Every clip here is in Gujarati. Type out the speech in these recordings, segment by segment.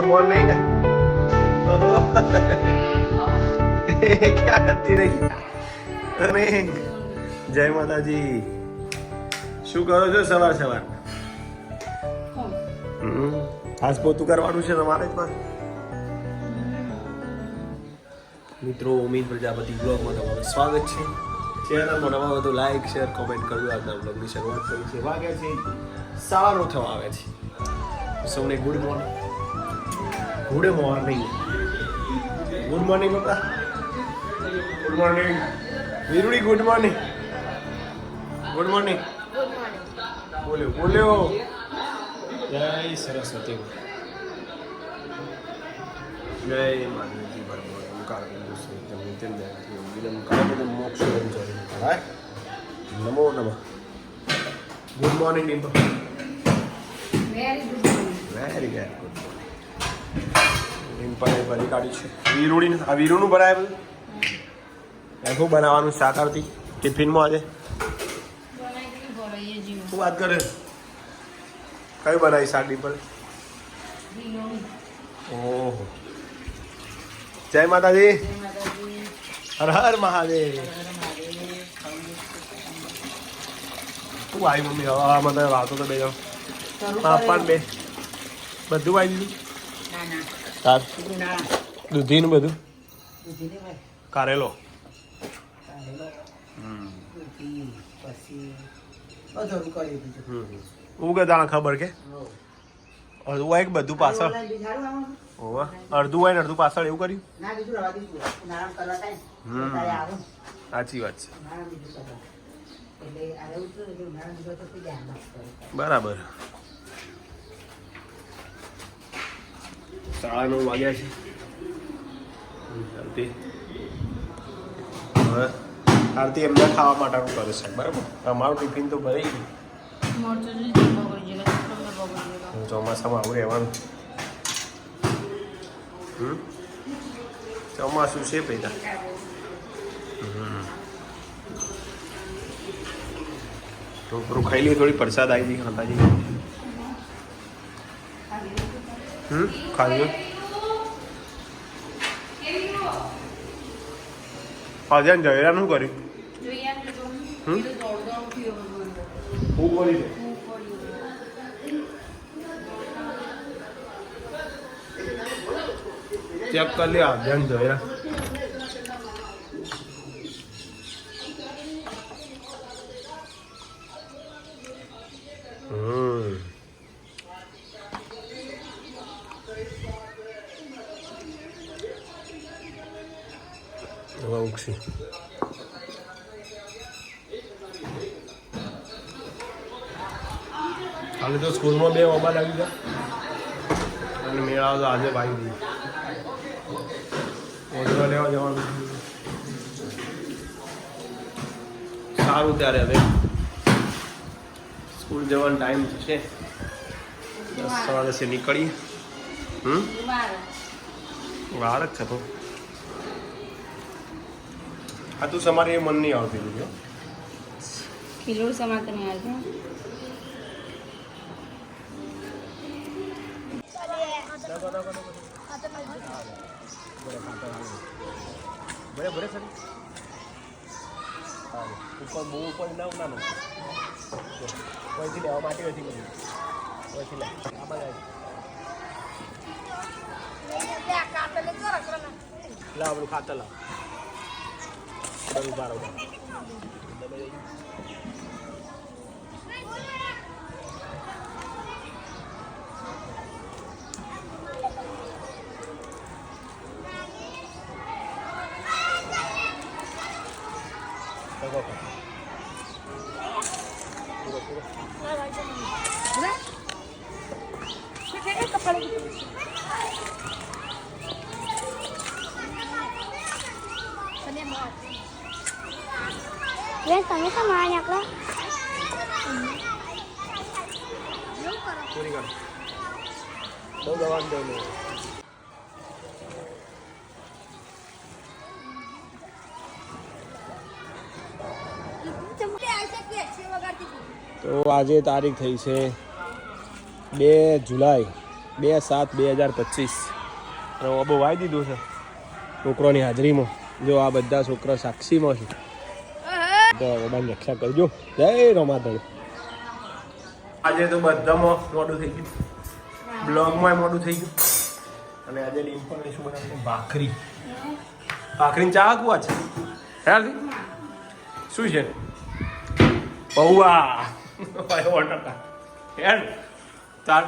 મોર્નિંગ. ક્યાં કરતી રહી? મોર્નિંગ. જય માતાજી. શું કરો છો સવાર સવાર. આજ પોતું કરવાનું છે તમારે જ પણ મિત્રો, ઉમેદ પ્રજાપતિ બ્લોગમાં તમારું સ્વાગત છે. ચેનલમાં નવા વધુ લાઈક શેર કોમેન્ટ કરજો. આજના બ્લોગની શરૂઆત કરી છે વાગે છે. સારો થવા આવે છે. સૌને good morning good morning. Good morning પપ્પા. Good morning. વીરુડી good morning. Good morning. બોલ્યો બોલ્યો. જય સરસ્વતી જય માતાજી બરાબર. ઓમકાર કાળબદમ મોક્ષદમ જય. હાય નમો નમઃ. Good morning very good morning very very good morning ડિમ્પલે ભરી કાઢી છે. વીરુડી આ વીરુનું ભરાય બધું? શું બનાવવાનું શાક આવતી ટિફિનમાં આજે? શું વાત કરે? કયું બનાવી શાક ડિમ્પલ ઓહો. જય માતાજી. હર હર મહાદેવ. શું આવી મમ્મી? હવે મને વાતો તો બે જાઓ પણ બે. બધું આવી દીધું? ના ના. તાર. દૂધીનું બધું? કારેલો. ઉગે તાણે ખબર કે? અડધું હોય બધું પાછળ? અડધું હોય ને અડધું પાછળ એવું કર્યું? હમ. સાચી વાત છે. ઉનાળામાં બીજું કરવા એટલે આ રહેવું છું એટલે ઉનાળામાં બીજું તો થઈ જાય આમાં જ કરું. બરાબર સાડા નવ વાગ્યા છે. આરતી હવે આરતી એમને ખાવા માટેનું કરે છે. બરાબર? અમારું ટિફિન તો ભરાઈ ગયું. ચોમાસામાં આવું રહેવાનું. હમ? ચોમાસું છે પૈસા ઢોકરું ખાઈ લીધું થોડી પ્રસાદ આવી ગઈ માતાજી હમ ખાઈ આજે જયરા શું કર્યું. હું બોલી. ચેક કરી લે આજે જયરા કાલે તો સ્કૂલમાં બે મોબાઈલ આવી ગયા. અને મેળા તો આજે ભાઈ દી ઓર્ડર લેવા જવાનું સારું ત્યારે હવે. સ્કૂલ જવાનો ટાઈમ છે. દસ સવા દસે નીકળીએ. હમ. વાર જ છે તો. આ તું તમારે એ મન નહીં આવતી બીજો ખીલોડ સમાતો નહીં આવતો. ભલે ભલે સર ઉપર બહુ ઉપર ના ના ના કોઈથી લેવા માટે નથી કર્યું કોઈથી લે આ બધા લાવ બધું ખાતર લાવ બધું બાર પૂરો Guys, kami sama anak lah. Puri kan. Bau dulu. તો આજે તારીખ થઈ છે બે જુલાઈ, બે સાત બે હજાર પચીસ. અને બહુ વાઈ દીધું છે છોકરોની હાજરીમાં. જો આ બધા છોકરા સાક્ષીમાં છે. તો બધાની રક્ષા કરજો. જય રમાધણ. આજે તો બધામાં મોડું થઈ ગયું. બ્લોગમાં મોડું થઈ ગયું. અને આજે ડિમ્પલ ભાખરી. ભાખરીની ચા કુવા છે? શું છે? પૌવા. યાર ચાલ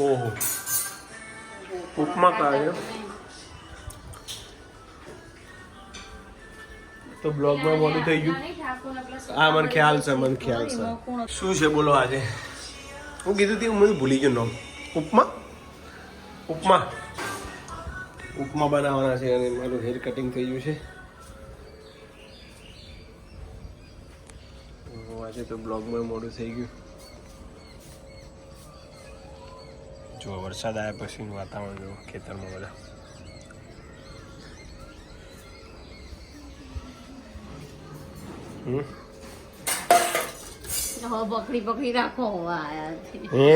ઓહો. ઉપમા કાઢ્યો તો બ્લોગમાં મોડું થઈ ગયું. હા મને ખ્યાલ છે, મને ખ્યાલ છે. શું છે બોલો આજે? હું કીધું તું મને ભૂલી ગયો નામ. ઉપમા? ઉપમા. ઉપમા બનાવવાના છે અને મારું હેર કટિંગ થઈ ગયું છે. તો તો બ્લોગમાં મોડું થઈ ગયું. જો વરસાદ આવ્યા પછીનું વાતાવરણ જો ખેતરમાં બધા. હમ? પકડી પકડી રાખો હે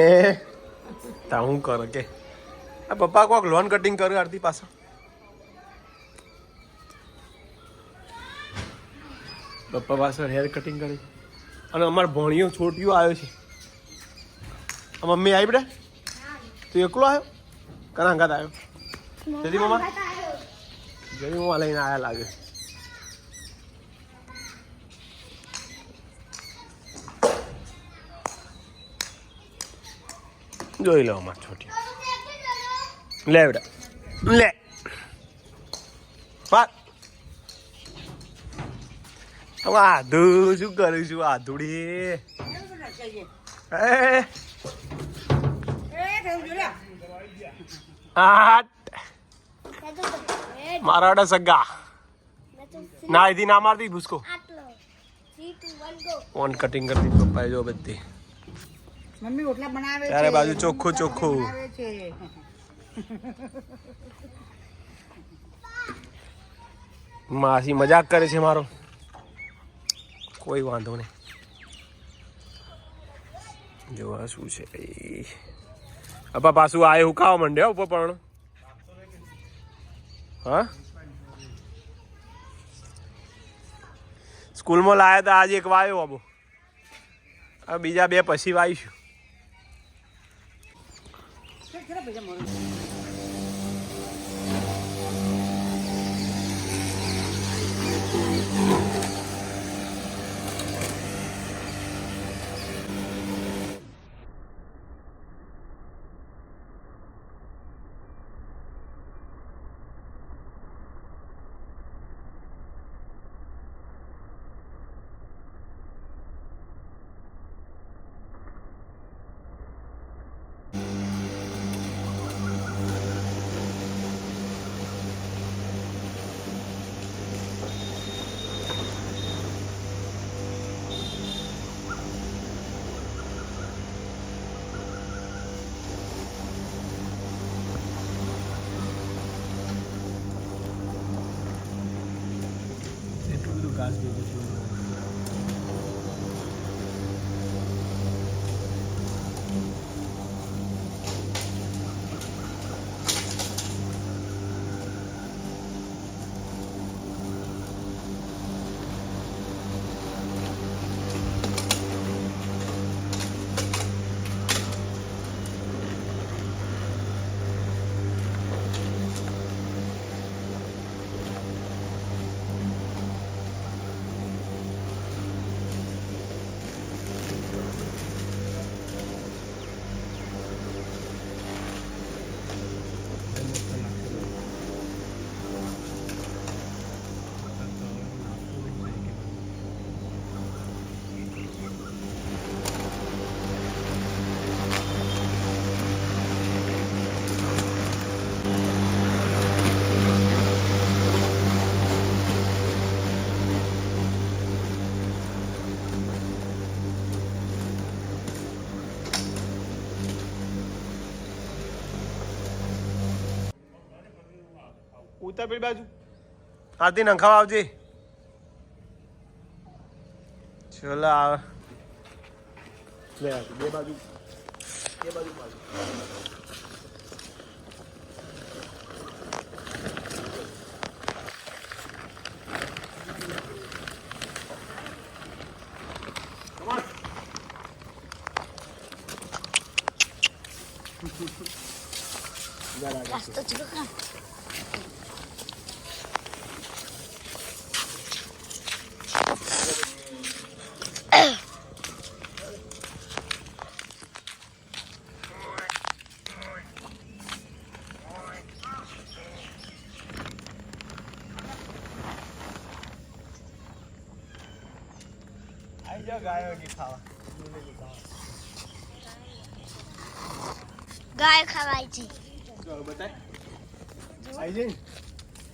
તા હું કર કે? આ પપ્પા કોક લોન કટિંગ કરે આરતી પાછા પપ્પા પાછળ હેર કટિંગ કરી. અને અમારે ભણિયો છોટીઓ આવ્યો છે. મમ્મી આવી બેટા તું એકલો આવ્યો? કના અંગાત આવ્યો? જલ્દી મમ્મા. જલ્દી મમ્મા લઈને આવ્યા લાગે. જોઈ લો અમાર છોટી લે બેટા લે વાત હવે આધુ શું કરું છું? આધુડી. મારા વડા સગા. ના એથી ના મારતી ભૂસકો. ઓન કટિંગ કરતી પપ્પાએ જો બધી. મમ્મી રોટલા બનાવે છે. ચારે બાજુ ચોખ્ખું ચોખ્ખું. માસી મજાક કરે છે મારો. કોઈ વાંધો નહીં. જોવા શું છે અપા પાછું આ એવું ખાવા માંડે ઉપર પણ. હા? સ્કૂલમાં લાયા હતા આજે એક વાયો આબો. બીજા બે પછી વાઈશું. પેલી બાજુ. આરતી નંખાવા આવજે. ચલો આવે. બે બાજુ. બે બાજુ on. જરા આગળ છે. તો ચલો હા આઈ જાઓ ગાયો ની ખાવા ગાય ખવાય છે. જો બતાય. આઈ જઈ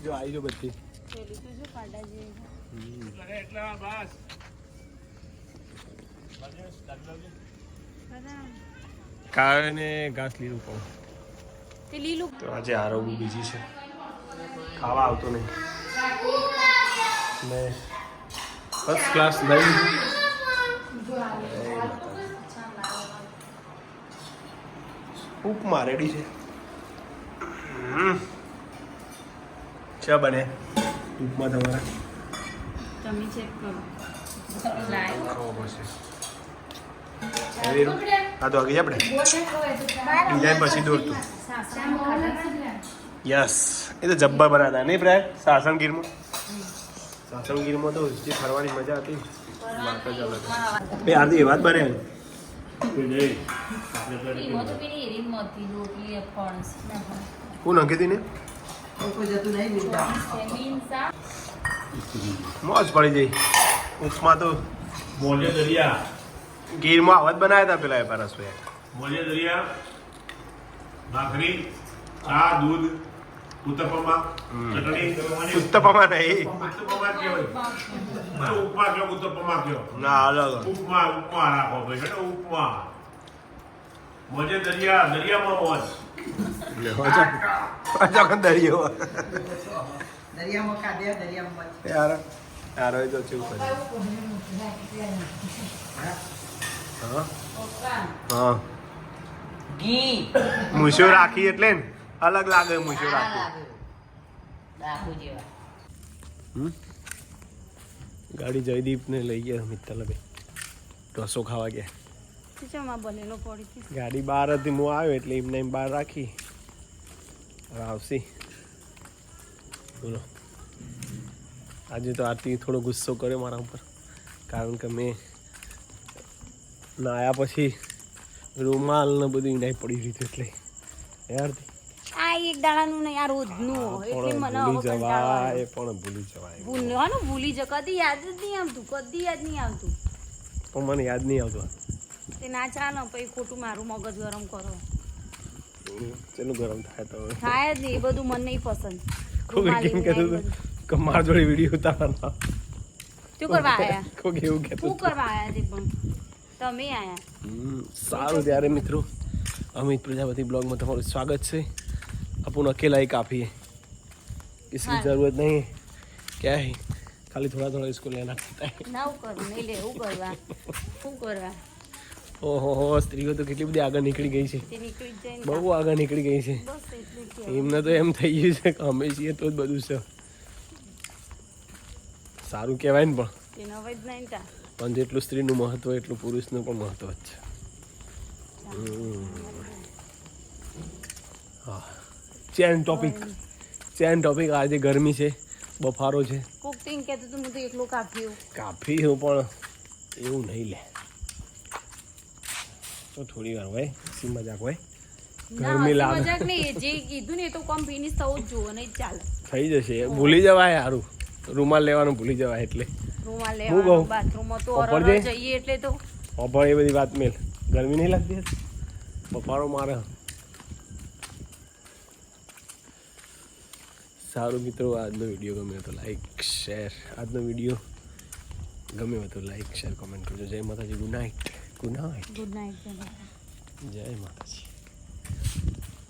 જો આઈ જો બધી. કાળને ઘાસ લીધું પણ તે લીલું. તો આજે આરવ બીજી છે. ખાવા આવતો નહીં. ને ફર્સ્ટ ક્લાસ નહીં. ઉપમા રેડી છે. ચા બને. ઉપમા તમારા. તમે ચેક કરો. હા તો આગળ આપણે. ડિઝાઇન પછી દોરતું યસ એ તો જબ્બર બનાતા નહીં પ્રાય? સાસણગીરમાં સાસણગીરમાં તો જે ફરવાની મજા હતી. વાત જ અલગ બે આદિ એ વાત બને. હું નખી હતી ને? કોઈ જતું નહીં લીધા સેમીન સા મોજ પડી જઈ ઉપમા તો મોજે દરિયા. ગીરમાં આવત બનાવ્યા હતા પેલા એ પરસભાઈ મોજે દરિયા. ભાખરી ચા દૂધ. ઉત્તપમા ચટણી ઉત્તપમાં નહીં. કહેવાય ઉપમા કયો ઉત્તપમા કયો ના અલગ ઉપમા ઉપમા રાખો ભાઈ એટલે ઉપમા. મોજે દરિયા દરિયામાં મોજ. દરિયો દરિયામાં ખાધે દરિયામાં યાર હા? હા. ઘી. મૂછો રાખી એટલે ને? અલગ લાગે મૂછો રાખી રાખું જેવા. હમ? ગાડી જયદીપ ને લઈ ગયા મિત્તલભાઈ ઢોસો ખાવા ગયા. ગાડી બહાર હતી હું આવ્યો એટલે એમને એમ બહાર રાખી. હવે આવશે. બોલો. આજે તો આરતી થોડો ગુસ્સો કર્યો મારા ઉપર. કારણ કે મેં નાયા પછી રૂમાલ ને બધું ઈંડાઈ પડી રહ્યું એટલે. યારથી આ એક દાડાનું નહીં આ રોજનું. એટલે મને હવે. જવાય પણ ભૂલી જવાય. ભૂલવાનું ભૂલી જ કદી યાદ જ નહીં આવતું કદી યાદ નહીં આવતું. પણ મને યાદ નહીં આવતું. તે ના ચાલો પછી ખોટું મારું મગજ ગરમ કરો. ચેલું ગરમ થાય તો? થાય જ નહીં એ બધું મને નહીં પસંદ. ખૂબ કેમ કહેતું હતું? કે માર જોડે વીડિયો ઉતારવાનો. શું કરવા આયા? કોઈ એવું કહેતું શું કરવા આયા તે પણ? તમે આયા? સારું ત્યારે મિત્રો. અમિત પ્રજાપતિ બ્લોગમાં તમારું સ્વાગત છે. अपन अकेला ही काफ़ी है किसी की ज़रूरत नहीं है क्या है खाली थोड़ा थोड़ा इसको लेना पड़ता है ના હું કરું નહીં લે હું કરવા શું કરવા ઓહો હો સ્ત્રીઓ તો કેટલી બધી આગળ નીકળી ગઈ છે તે નીકળી જ જાય ને બહુ આગળ નીકળી ગઈ છે બસ એટલું જ કહેવાનું. એમને તો એમ થઈ ગયું છે કે અમે છીએ તો જ બધું છે સારું કહેવાય ને પણ તે નવાઈ જ નહીં તા પણ જેટલું સ્ત્રીનું મહત્વ એટલું પુરુષનું પણ મહત્વ જ છે હમ. હા ચેન ટોપિક ચેન ટોપિક આજે ગરમી છે બફારો છે. કોક તો એમ કહેતું હતું હું તો એકલો કાપ્યું કાફી હું પણ એવું નહીં લે. તો થોડી વાર હોય સી મજાક હોય. ગરમી લાગે. મજાક નહીં જે કીધું ને તો કોમ ફિનિશ થવું જ જોવે નહીં ચાલે. થઈ જશે. ભૂલી જવાય સારું રૂમાલ લેવાનું ભૂલી જવાય એટલે. રૂમાલ લેવાનું બાથરૂમમાં તો ઓરડો જઈએ એટલે તો. પણ એ બધી વાત મેલ. ગરમી નહીં લાગતી બફારો મારે. સારું મિત્રો આજનો વીડિયો ગમ્યો તો લાઈક શેર આજનો વીડિયો ગમ્યો હોય તો લાઈક શેર કોમેન્ટ કરજો. જય Mataji good night good night good night જય માતાજી.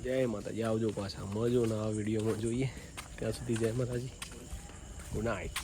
જય માતાજી. આવજો પાછા. મજો નવા વિડીયોમાં જોઈએ. ત્યાં સુધી જય માતાજી. Good night